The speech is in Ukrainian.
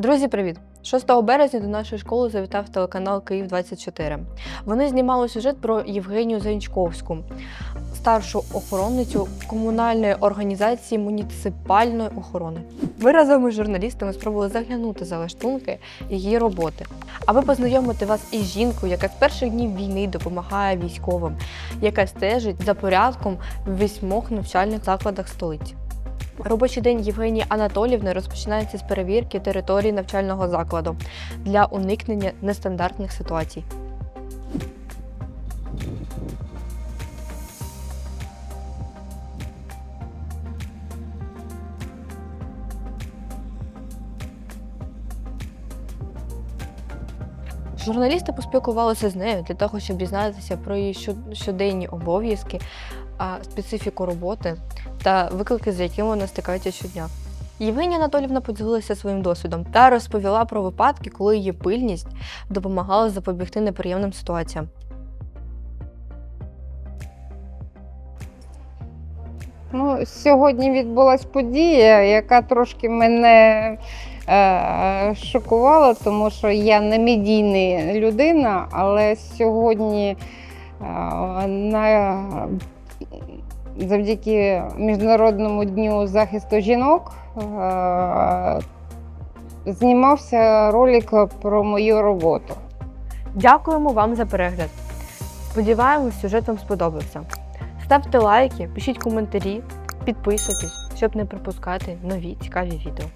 Друзі, привіт! 6 березня до нашої школи завітав телеканал Київ 24 Вони знімали сюжет про Євгенію Занчковську, старшу охоронницю комунальної організації муніципальної охорони. Ми разом із журналістами спробували заглянути за лаштунки її роботи, аби познайомити вас із жінкою, яка з перших днів війни допомагає військовим, яка стежить за порядком в вісьмох навчальних закладах столиці. Робочий день Євгенії Анатолівни розпочинається з перевірки території навчального закладу для уникнення нестандартних ситуацій. Журналісти поспілкувалися з нею для того, щоб дізнатися про її щоденні обов'язки, специфіку роботи та виклики, з якими вона стикається щодня. Євгенія Анатолівна поділилася своїм досвідом та розповіла про випадки, коли її пильність допомагала запобігти неприємним ситуаціям. Ну, сьогодні відбулася подія, яка трошки мене е, шокувала, тому що я не медійна людина, але сьогодні е, на, завдяки Міжнародному дню захисту жінок е, знімався ролик про мою роботу. Дякуємо вам за перегляд. Сподіваємось, сюжет вам сподобався. Ставте лайки, пишіть коментарі, підписуйтесь, щоб не пропускати нові цікаві відео.